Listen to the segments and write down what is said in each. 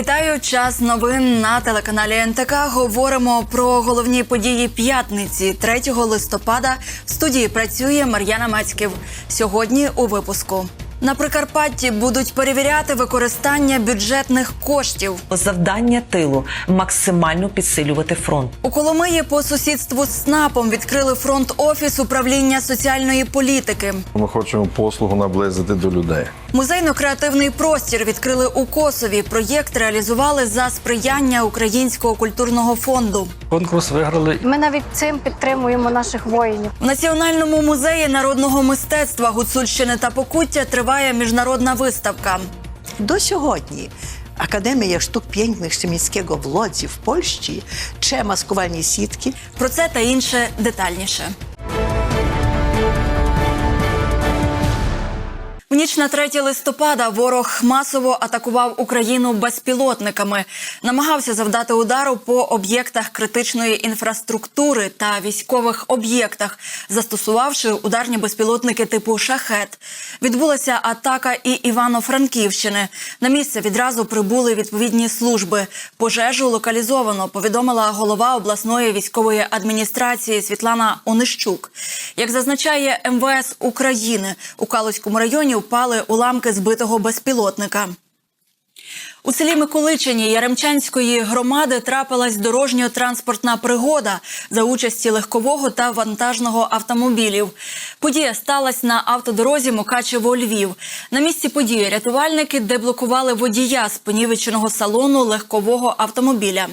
Вітаю час новин на телеканалі НТК. Говоримо про головні події п'ятниці 3 листопада. В студії працює Мар'яна Мацьків. Сьогодні у випуску. На Прикарпатті будуть перевіряти використання бюджетних коштів. Завдання тилу максимально підсилювати фронт. У Коломиї по сусідству з СНАПом відкрили фронт офіс управління соціальної політики. Ми хочемо послугу наблизити до людей. Музейно-креативний простір відкрили у Косові. Проєкт реалізували за сприяння Українського культурного фонду. Конкурс виграли Ми навіть цим підтримуємо наших воїнів. В Національному музеї народного мистецтва Гуцульщини та Покуття триває міжнародна виставка. До сьогодні Академія штук pięknych Szemickiego в Лодзі в Польщі чи маскувальні сітки Про це та інше детальніше. В ніч на 3 листопада ворог масово атакував Україну безпілотниками, намагався завдати удару по об'єктах критичної інфраструктури та військових об'єктах, застосувавши ударні безпілотники типу шахет. Відбулася атака і Івано-Франківщини. На місце відразу прибули відповідні служби. Пожежу локалізовано, повідомила голова обласної військової адміністрації Світлана Онищук. Як зазначає МВС України, у Калузькому районі впали уламки збитого безпілотника. У селі Миколичині Яремчанської громади трапилась дорожньо-транспортна пригода за участі легкового та вантажного автомобілів. Подія сталася на автодорозі Мукачево-Львів. На місці події рятувальники деблокували водія з понівеченого салону легкового автомобіля.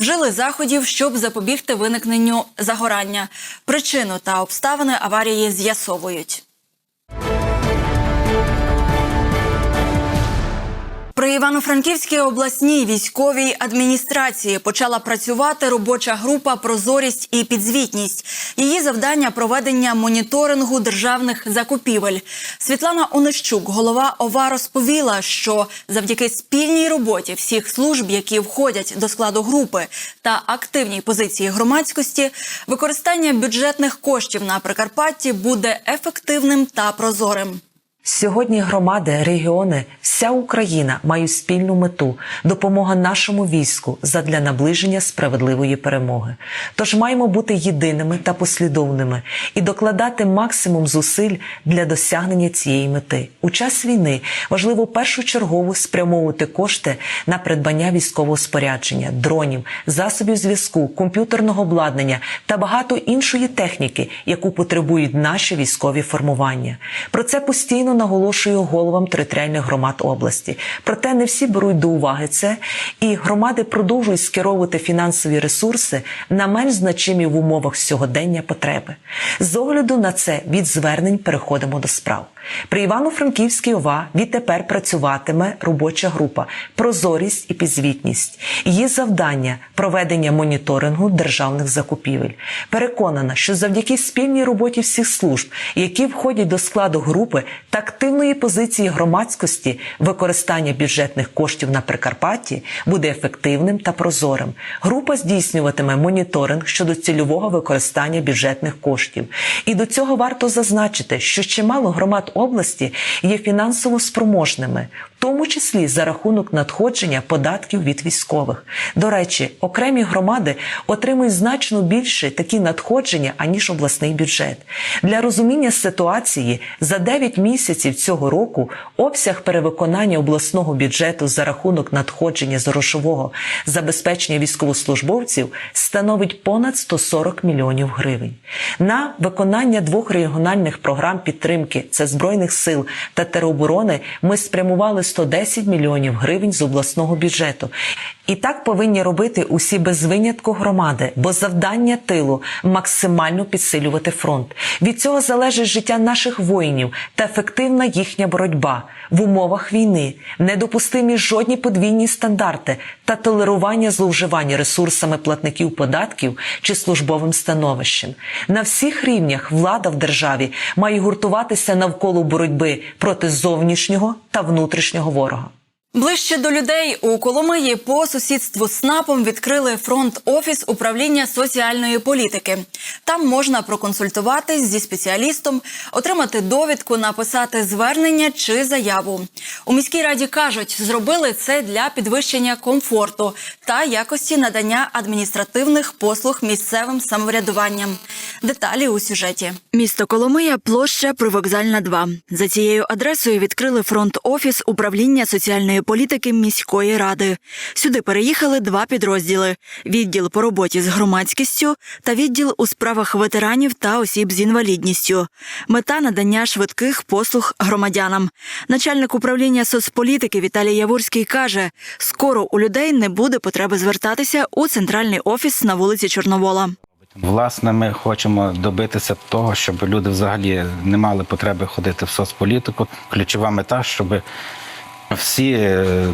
Вжили заходів, щоб запобігти виникненню загорання. Причину та обставини аварії з'ясовують. При Івано-Франківській обласній військовій адміністрації почала працювати робоча група Прозорість і підзвітність. Її завдання проведення моніторингу державних закупівель. Світлана Онищук, голова ОВА, розповіла, що завдяки спільній роботі всіх служб, які входять до складу групи, та активній позиції громадськості, використання бюджетних коштів на Прикарпатті буде ефективним та прозорим. Сьогодні громади, регіони, вся Україна мають спільну мету допомога нашому війську задля наближення справедливої перемоги. Тож маємо бути єдиними та послідовними і докладати максимум зусиль для досягнення цієї мети. У час війни важливо першочергово спрямовувати кошти на придбання військового спорядження, дронів, засобів зв'язку, комп'ютерного обладнання та багато іншої техніки, яку потребують наші військові формування. Про це постійно наголошую головам територіальних громад області. Проте не всі беруть до уваги це, і громади продовжують скеровувати фінансові ресурси на менш значимі в умовах сьогодення потреби. З огляду на це від звернень переходимо до справ. При Івано-Франківській ОВА відтепер працюватиме робоча група Прозорість і підзвітність. Її завдання проведення моніторингу державних закупівель. Переконана, що завдяки спільній роботі всіх служб, які входять до складу групи та активної позиції громадськості, використання бюджетних коштів на Прикарпатті буде ефективним та прозорим. Група здійснюватиме моніторинг щодо цільового використання бюджетних коштів. І до цього варто зазначити, що чимало громад області є фінансово спроможними, тому числі за рахунок надходження податків від військових. До речі, окремі громади отримують значно більше такі надходження аніж обласний бюджет. Для розуміння ситуації за 9 місяців цього року обсяг перевиконання обласного бюджету за рахунок надходження з грошового забезпечення військовослужбовців становить понад 140 мільйонів гривень. На виконання двох регіональних програм підтримки це збройних сил та тероборони ми спрямували 110 мільйонів гривень з обласного бюджету. І так повинні робити усі без винятку громади, бо завдання тилу максимально підсилювати фронт. Від цього залежить життя наших воїнів та ефективна їхня боротьба в умовах війни, недопустимі жодні подвійні стандарти та толерування зловживання ресурсами платників податків чи службовим становищем. На всіх рівнях влада в державі має гуртуватися навколо боротьби проти зовнішнього та внутрішнього ворога. Ближче до людей у Коломиї по сусідству з СНАПом відкрили фронт-офіс управління соціальної політики. Там можна проконсультуватись зі спеціалістом, отримати довідку, написати звернення чи заяву. У міській раді кажуть, зробили це для підвищення комфорту та якості надання адміністративних послуг місцевим самоврядуванням. Деталі у сюжеті. Місто Коломия, площа Привокзальна 2. За цією адресою відкрили фронт-офіс управління соціальної політики міської ради. Сюди переїхали два підрозділи: відділ по роботі з громадськістю та відділ у справах ветеранів та осіб з інвалідністю. Мета надання швидких послуг громадянам. Начальник управління соцполітики Віталій Яворський каже: скоро у людей не буде потреби звертатися у центральний офіс на вулиці Чорновола. Власне, ми хочемо добитися того, щоб люди взагалі не мали потреби ходити в соцполітику. Ключова мета, щоб всі е,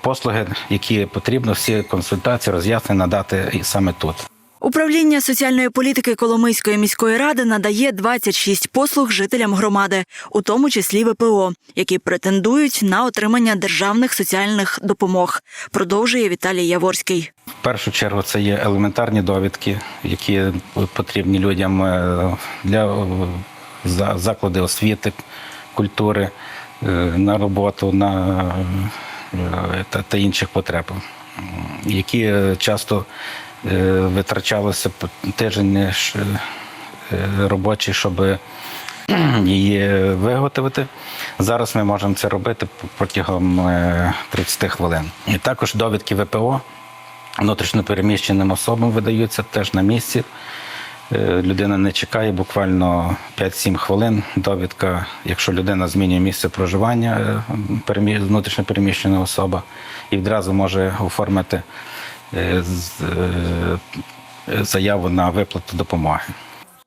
послуги, які потрібно, всі консультації, роз'яснення надати саме тут. Управління соціальної політики Коломийської міської ради надає 26 послуг жителям громади, у тому числі ВПО, які претендують на отримання державних соціальних допомог. Продовжує Віталій Яворський. В першу чергу це є елементарні довідки, які потрібні людям е, для е, заклади освіти, культури, е, на роботу, на та, інших потреб, які часто витрачалося тиждень е, е, робочий, щоб її виготовити. Зараз ми можемо це робити протягом е, 30 хвилин. І також довідки ВПО внутрішньо переміщеним особам видаються теж на місці. Е, Людина не чекає буквально 5-7 хвилин. Довідка, якщо людина змінює місце проживання, е, внутрішньо переміщена особа, і відразу може оформити е, е, заяву на виплату допомоги.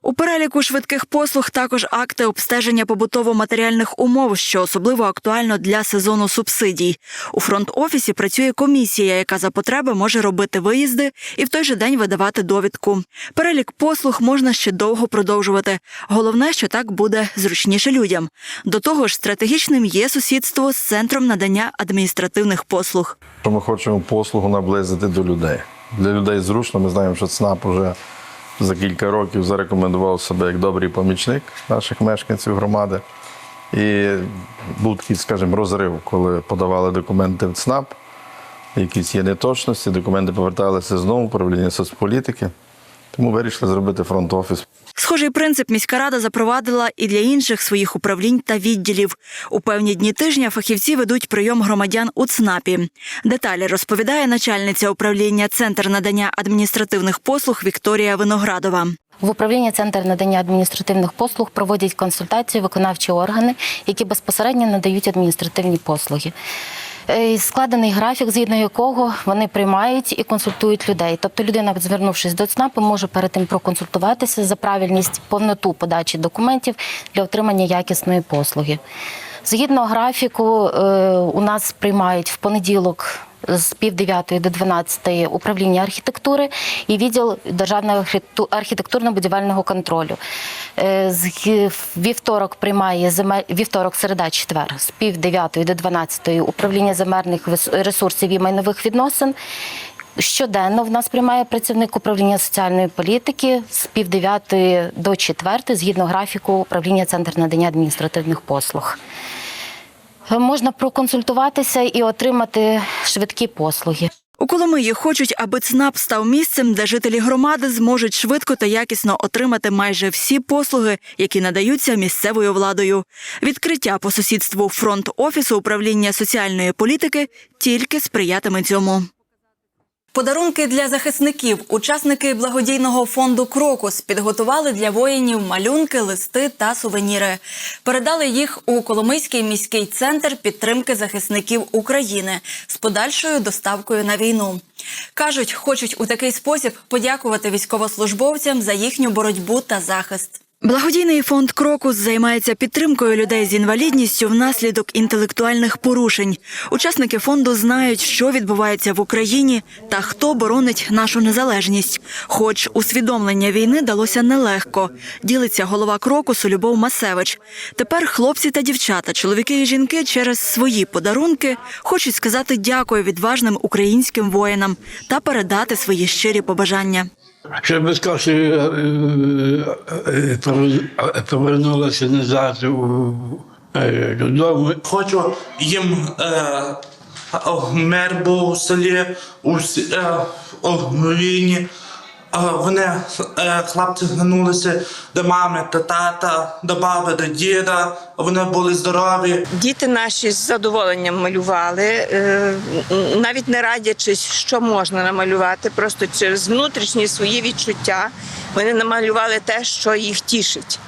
У переліку швидких послуг також акти обстеження побутово-матеріальних умов, що особливо актуально для сезону субсидій. У фронт-офісі працює комісія, яка за потреби може робити виїзди і в той же день видавати довідку. Перелік послуг можна ще довго продовжувати. Головне, що так буде зручніше людям. До того ж, стратегічним є сусідство з центром надання адміністративних послуг. Ми хочемо послугу наблизити до людей. Для людей зручно. Ми знаємо, що ЦНАП вже за кілька років зарекомендував себе як добрий помічник наших мешканців громади. І був такий, скажімо, розрив, коли подавали документи в ЦНАП, якісь є неточності, документи поверталися знову в управління соцполітики. Тому вирішили зробити фронт-офіс. Схожий принцип міська рада запровадила і для інших своїх управлінь та відділів. У певні дні тижня фахівці ведуть прийом громадян у ЦНАПі. Деталі розповідає начальниця управління Центр надання адміністративних послуг Вікторія Виноградова. В управлінні Центр надання адміністративних послуг проводять консультації виконавчі органи, які безпосередньо надають адміністративні послуги. Е, Складений графік, згідно якого вони приймають і консультують людей. Тобто людина, звернувшись до ЦНАПу, може перед тим проконсультуватися за правильність, повноту подачі документів для отримання якісної послуги. Згідно графіку, е, у нас приймають в понеділок з пів дев'ятої до 12 управління архітектури і відділ державного архітектурно-будівельного контролю. Е, Вівторок приймає земель вівторок, середа, четвер з пів дев'ятої до 12 управління земельних ресурсів і майнових відносин. Щоденно в нас приймає працівник управління соціальної політики з пів дев'ятої до четвертої, згідно графіку управління Центр надання адміністративних послуг. Можна проконсультуватися і отримати швидкі послуги. У Коломиї хочуть, аби ЦНАП став місцем, де жителі громади зможуть швидко та якісно отримати майже всі послуги, які надаються місцевою владою. Відкриття по сусідству фронт офісу управління соціальної політики тільки сприятиме цьому. Подарунки для захисників учасники благодійного фонду Крокус підготували для воїнів малюнки, листи та сувеніри. Передали їх у Коломийський міський центр підтримки захисників України з подальшою доставкою на війну. Кажуть, хочуть у такий спосіб подякувати військовослужбовцям за їхню боротьбу та захист. Благодійний фонд Крокус займається підтримкою людей з інвалідністю внаслідок інтелектуальних порушень. Учасники фонду знають, що відбувається в Україні та хто боронить нашу незалежність. Хоч усвідомлення війни далося нелегко. Ділиться голова Крокусу Любов Масевич. Тепер хлопці та дівчата, чоловіки і жінки через свої подарунки хочуть сказати дякую відважним українським воїнам та передати свої щирі побажання. Щоб скорше е, е, е, повернулася назад е, додому. Хочу їм мер був у селі, у, е. Е, вони, е, хлопці, звернулися до мами, до тата, до баби, до діда. Вони були здорові. Діти наші з задоволенням малювали, е, навіть не радячись, що можна намалювати, просто через внутрішні свої відчуття вони намалювали те, що їх тішить.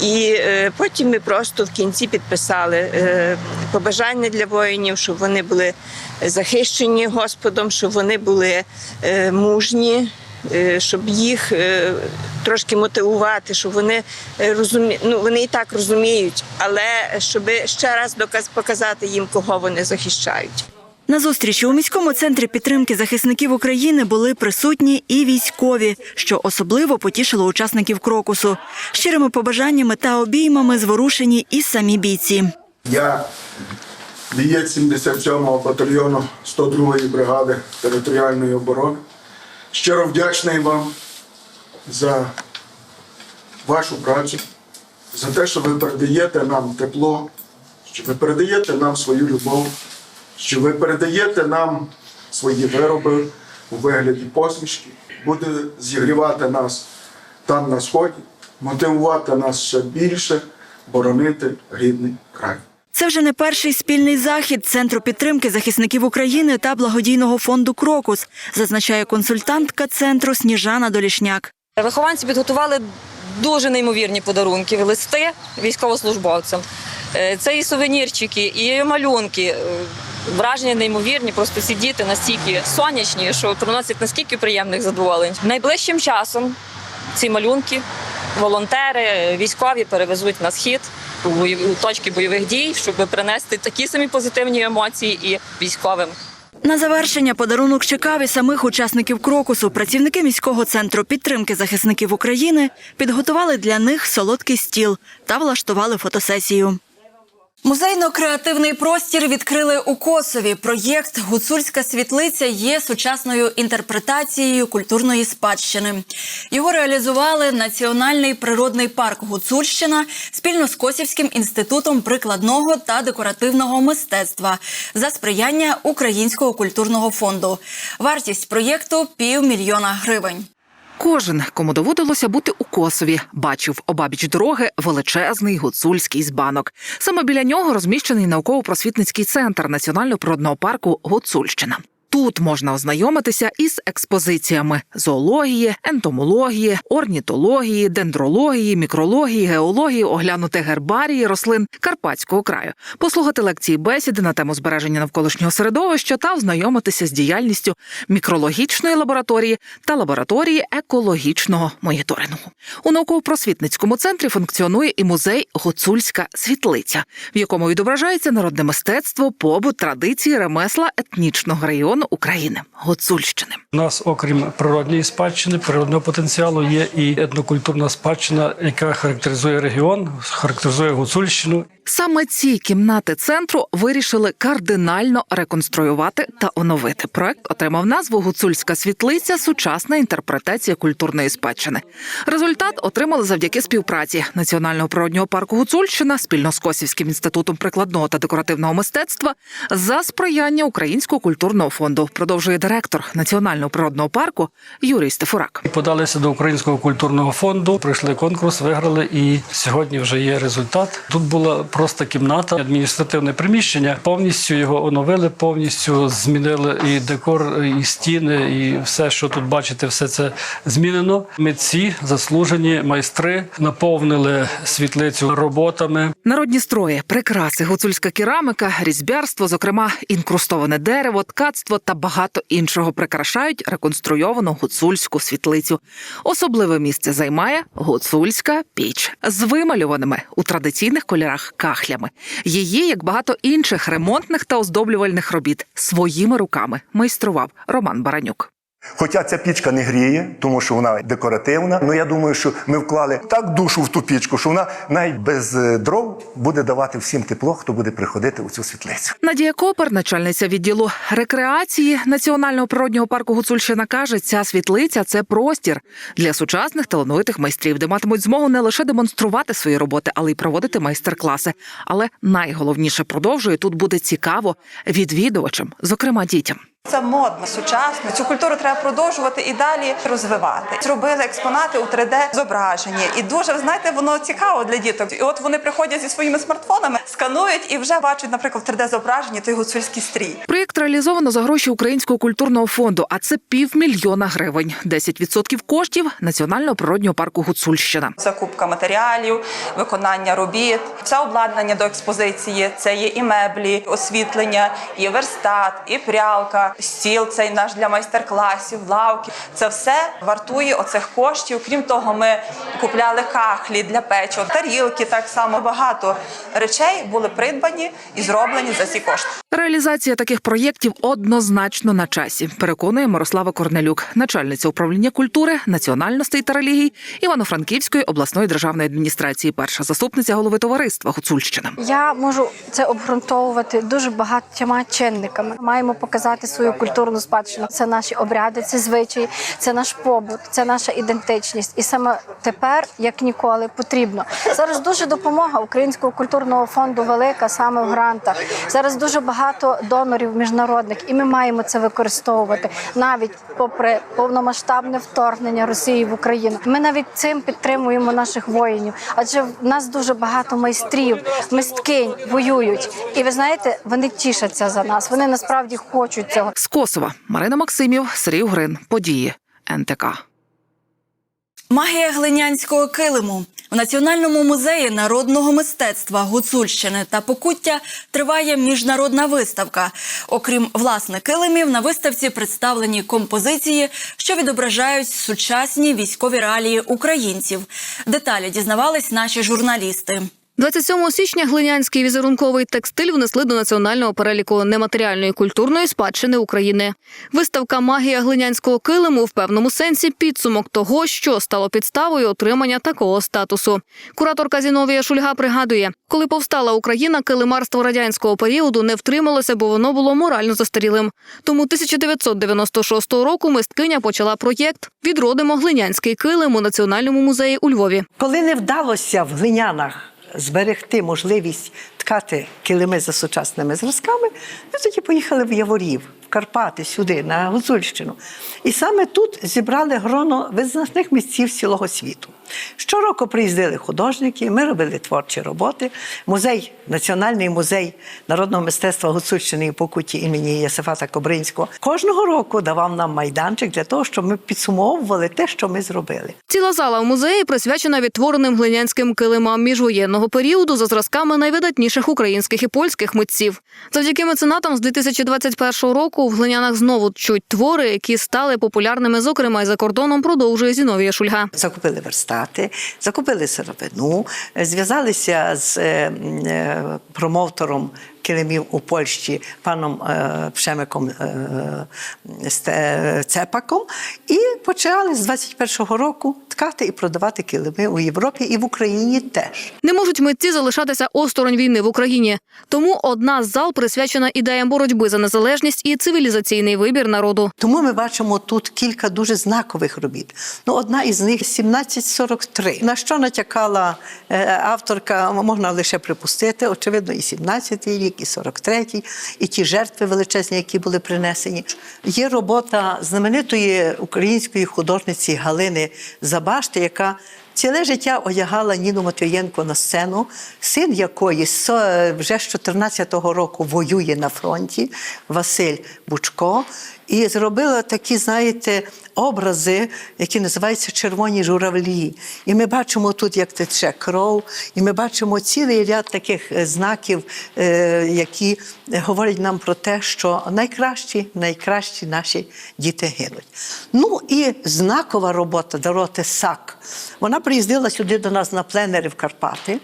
І е, потім ми просто в кінці підписали е, побажання для воїнів, щоб вони були захищені Господом, щоб вони були е, мужні, е, щоб їх е, трошки мотивувати, щоб вони е, розумі... ну, вони і так розуміють, але щоб ще раз доказ показати їм, кого вони захищають. На зустрічі у міському центрі підтримки захисників України були присутні і військові, що особливо потішило учасників крокусу. Щирими побажаннями та обіймами зворушені і самі бійці. Я боєць 77-го батальйону 102-ї бригади територіальної оборони. Щиро вдячний вам за вашу працю, за те, що ви передаєте нам тепло, що ви передаєте нам свою любов, що ви передаєте нам свої вироби у вигляді посмішки, буде зігрівати нас там на сході, мотивувати нас ще більше боронити рідний край. Це вже не перший спільний захід Центру підтримки захисників України та благодійного фонду Крокус, зазначає консультантка центру Сніжана Долішняк. Вихованці підготували дуже неймовірні подарунки, листи військовослужбовцям. Е, Це і сувенірчики, і малюнки. Е, Враження неймовірні, просто ці діти настільки сонячні, що приносять настільки приємних задоволень. Найближчим часом ці малюнки волонтери, військові перевезуть на схід у точки бойових дій, щоб принести такі самі позитивні емоції і військовим. На завершення подарунок чекав і самих учасників крокусу. Працівники міського центру підтримки захисників України підготували для них солодкий стіл та влаштували фотосесію. Музейно-креативний простір відкрили у Косові. Проєкт Гуцульська світлиця є сучасною інтерпретацією культурної спадщини. Його реалізували Національний природний парк Гуцульщина спільно з Косівським інститутом прикладного та декоративного мистецтва за сприяння Українського культурного фонду. Вартість проєкту півмільйона гривень. Кожен, кому доводилося бути у Косові, бачив обабіч дороги величезний гуцульський збанок. Саме біля нього розміщений науково-просвітницький центр Національного природного парку Гуцульщина. Тут можна ознайомитися із експозиціями зоології, ентомології, орнітології, дендрології, мікрології, геології, оглянути гербарії рослин Карпатського краю, послухати лекції бесіди на тему збереження навколишнього середовища та ознайомитися з діяльністю мікрологічної лабораторії та лабораторії екологічного моніторингу. У науково-просвітницькому центрі функціонує і музей Гуцульська світлиця, в якому відображається народне мистецтво, побут, традиції, ремесла етнічного району України Гуцульщини. У нас, окрім природньої спадщини, природного потенціалу, є і етнокультурна спадщина, яка характеризує регіон, характеризує Гуцульщину. Саме ці кімнати центру вирішили кардинально реконструювати та оновити. Проект отримав назву Гуцульська світлиця сучасна інтерпретація культурної спадщини. Результат отримали завдяки співпраці Національного природнього парку Гуцульщина спільно з Косівським інститутом прикладного та декоративного мистецтва за сприяння Українського культурного фонду. Продовжує директор Національного природного парку Юрій Стефурак. Подалися до Українського культурного фонду, пройшли конкурс, виграли, і сьогодні вже є результат. Тут була просто кімната, адміністративне приміщення. Повністю його оновили, повністю змінили і декор, і стіни, і все, що тут бачите, все це змінено. Митці, заслужені майстри наповнили світлицю роботами. Народні строї, прикраси, гуцульська кераміка, різьбярство, зокрема інкрустоване дерево, ткацтво та багато іншого прикрашають реконструйовану гуцульську світлицю. Особливе місце займає гуцульська піч з вималюваними у традиційних кольорах кахлями. Її, як багато інших ремонтних та оздоблювальних робіт, своїми руками майстрував Роман Баранюк. Хоча ця пічка не гріє, тому що вона декоративна. Ну я думаю, що ми вклали так душу в ту пічку, що вона навіть без е, дров буде давати всім тепло, хто буде приходити у цю світлицю. Надія Копер, начальниця відділу рекреації Національного природнього парку Гуцульщина, каже, ця світлиця це простір для сучасних талановитих майстрів, де матимуть змогу не лише демонструвати свої роботи, але й проводити майстер-класи. Але найголовніше продовжує тут буде цікаво відвідувачам, зокрема дітям. Це модно, сучасно. Цю культуру треба продовжувати і далі розвивати. Зробили експонати у 3D зображенні, і дуже знаєте, воно цікаво для діток. І от вони приходять зі своїми смартфонами, сканують і вже бачать, наприклад, 3D зображенні той гуцульський стрій. Проєкт реалізовано за гроші Українського культурного фонду, а це півмільйона гривень. 10% коштів Національного природнього парку Гуцульщина. Закупка матеріалів, виконання робіт, все обладнання до експозиції. Це є і меблі, освітлення, і верстат, і прялка, стіл цей наш для майстер-класів, лавки. Це все вартує оцих коштів. Крім того, ми купляли кахлі для печива, тарілки так само. Багато речей були придбані і зроблені за ці кошти. Реалізація таких проєктів однозначно на часі, переконує Мирослава Корнелюк, начальниця управління культури, національностей та релігій Івано-Франківської обласної державної адміністрації, перша заступниця голови товариства Гуцульщина. Я можу це обґрунтовувати дуже багатьма чинниками. Маємо показати свою культурну спадщину. Це наші обряди, це звичаї, це наш побут, це наша ідентичність. І саме тепер, як ніколи, потрібно. Зараз дуже допомога Українського культурного фонду велика саме в грантах. Зараз дуже багато донорів міжнародних, і ми маємо це використовувати навіть попри повномасштабне вторгнення Росії в Україну. Ми навіть цим підтримуємо наших воїнів, адже в нас дуже багато майстрів, мисткинь воюють. І ви знаєте, вони тішаться за нас. Вони насправді хочуть цього. З Косова Марина Максимів, Сергій Угрин. Події НТК. Магія глинянського килиму в Національному музеї народного мистецтва Гуцульщини та Покуття триває міжнародна виставка. Окрім власне килимів, на виставці представлені композиції, що відображають сучасні військові реалії українців. Деталі дізнавались наші журналісти. 27 січня глинянський візерунковий текстиль внесли до національного переліку нематеріальної культурної спадщини України. Виставка Магія глинянського килиму в певному сенсі підсумок того, що стало підставою отримання такого статусу. Кураторка Зіновія Шульга пригадує, коли повстала Україна, килимарство радянського періоду не втрималося, бо воно було морально застарілим. Тому 1996 року мисткиня почала проєкт Відродимо глинянський килим у національному музеї у Львові. Коли не вдалося в глинянах зберегти можливість ткати килими за сучасними зразками, ми тоді поїхали в Яворів, в Карпати, сюди, на Гуцульщину. І саме тут зібрали гроно визначних місців цілого світу. Щороку приїздили художники, ми робили творчі роботи. Музей, Національний музей народного мистецтва Гуцульщини і Покуті імені Єсифата Кобринського кожного року давав нам майданчик для того, щоб ми підсумовували те, що ми зробили. Ціла зала в музеї присвячена відтвореним глинянським килимам міжвоєнного періоду за зразками найвидатніших українських і польських митців. Завдяки меценатам з 2021 року в глинянах знову чуть твори, які стали популярними, зокрема й за кордоном, продовжує Зіновія Шульга. Закупили верстати, закупили сировину, зв'язалися з е, е, промоутером килимів у Польщі паном Пшемиком Цепаком і почали з 21-го року ткати і продавати килими у Європі і в Україні теж. Не можуть митці залишатися осторонь війни в Україні. Тому одна з зал присвячена ідеям боротьби за незалежність і цивілізаційний вибір народу. Тому ми бачимо тут кілька дуже знакових робіт. Ну, одна із них 1743. На що натякала е, авторка, можна лише припустити, очевидно, і 17-й рік, і 43-й, і ті жертви величезні, які були принесені. Є робота знаменитої української художниці Галини Забашти, яка Ціле життя одягала Ніну Матвієнко на сцену, син якої вже з 14-го року воює на фронті, Василь Бучко, і зробила такі, знаєте, образи, які називаються червоні журавлі. І ми бачимо тут, як тече кров, і ми бачимо цілий ряд таких е, знаків, е, які говорять нам про те, що найкращі, найкращі наші діти гинуть. Ну і знакова робота Дороти Сак. Вона приїздила сюди до нас на пленери в Карпати.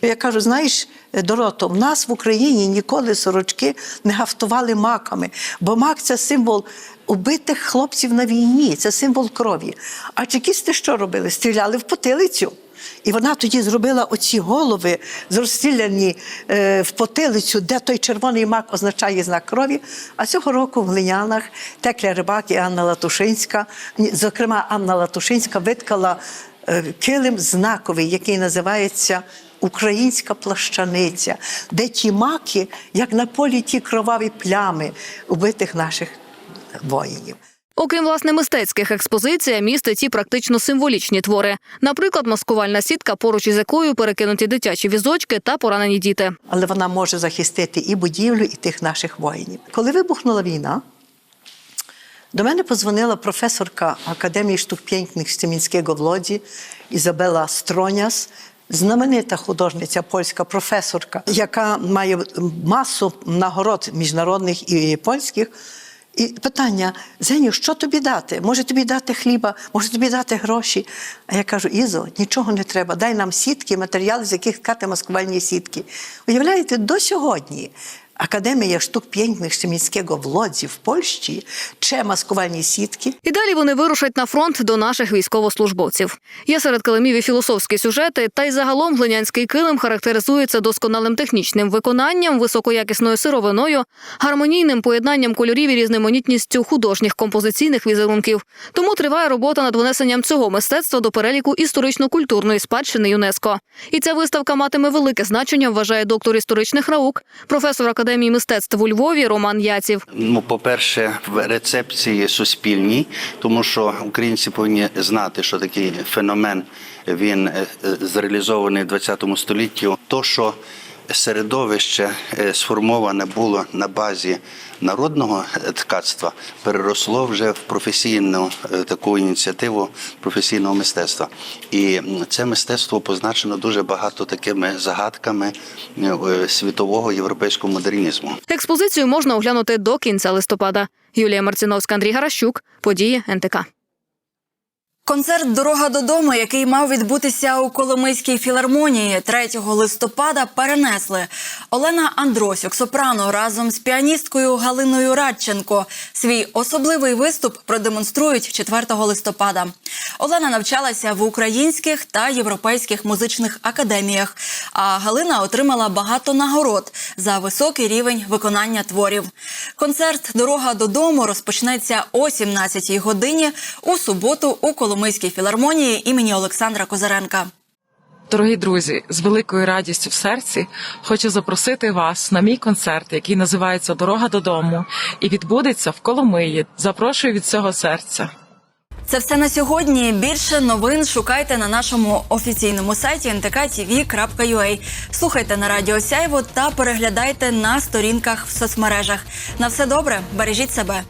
І я кажу: знаєш, Дорото, в нас в Україні ніколи сорочки не гафтували маками, бо мак це символ убитих хлопців на війні, це символ крові. А чекісти що робили? Стріляли в потилицю. І вона тоді зробила оці голови, розстріляні е, в потилицю, де той червоний мак означає знак крові. А цього року в Глинянах Текля Рибак і Анна Латушинська, зокрема, Анна Латушинська виткала е, килим знаковий, який називається Українська плащаниця, де ті маки, як на полі ті кроваві плями убитих наших воїнів. Окрім власне мистецьких експозицій, містить і практично символічні твори. Наприклад, маскувальна сітка, поруч із якою перекинуті дитячі візочки та поранені діти. але вона може захистити і будівлю, і тих наших воїнів. Коли вибухнула війна, до мене позвонила професорка Академії штук п'єнькних Стемінського в Лодзі Ізабела Строняс, знаменита художниця, польська професорка, яка має масу нагород міжнародних і польських. І питання: Зеню, що тобі дати? Може тобі дати хліба, може тобі дати гроші. А я кажу: Ізо, нічого не треба. Дай нам сітки, матеріали, з яких ткати маскувальні сітки. Уявляєте, до сьогодні Академія штук п'єнькних Штемінського в Лодзі в Польщі че маскувальні сітки. І далі вони вирушать на фронт до наших військовослужбовців. Є серед килимів і філософські сюжети, та й загалом глинянський килим характеризується досконалим технічним виконанням, високоякісною сировиною, гармонійним поєднанням кольорів і різноманітністю художніх композиційних візерунків. Тому триває робота над внесенням цього мистецтва до переліку історично-культурної спадщини ЮНЕСКО. І ця виставка матиме велике значення, вважає доктор історичних наук, професор Академії мистецтв у Львові Роман Яців. Ну, по-перше, в рецепції суспільній, тому що українці повинні знати, що такий феномен він е, е, зреалізований в 20 столітті. То, що середовище е, сформоване було на базі народного е, ткацтва, переросло вже в професійну е, таку ініціативу професійного мистецтва. І це мистецтво позначено дуже багато такими загадками світового європейського модернізму. Експозицію можна оглянути до кінця листопада. Юлія Марциновська, Андрій Гаращук. Події НТК. Концерт Дорога додому, який мав відбутися у Коломийській філармонії 3 листопада, перенесли. Олена Андросюк, сопрано, разом з піаністкою Галиною Радченко. Свій особливий виступ продемонструють 4 листопада. Олена навчалася в українських та європейських музичних академіях. А Галина отримала багато нагород за високий рівень виконання творів. Концерт Дорога додому розпочнеться о 17-й годині у суботу у Коломийській філармонії імені Олександра Козаренка. Дорогі друзі, з великою радістю в серці хочу запросити вас на мій концерт, який називається Дорога додому, і відбудеться в Коломиї. Запрошую від цього серця. Це все на сьогодні. Більше новин шукайте на нашому офіційному сайті ntk.tv.ua. Слухайте на радіо Сяйво та переглядайте на сторінках в соцмережах. На все добре, бережіть себе.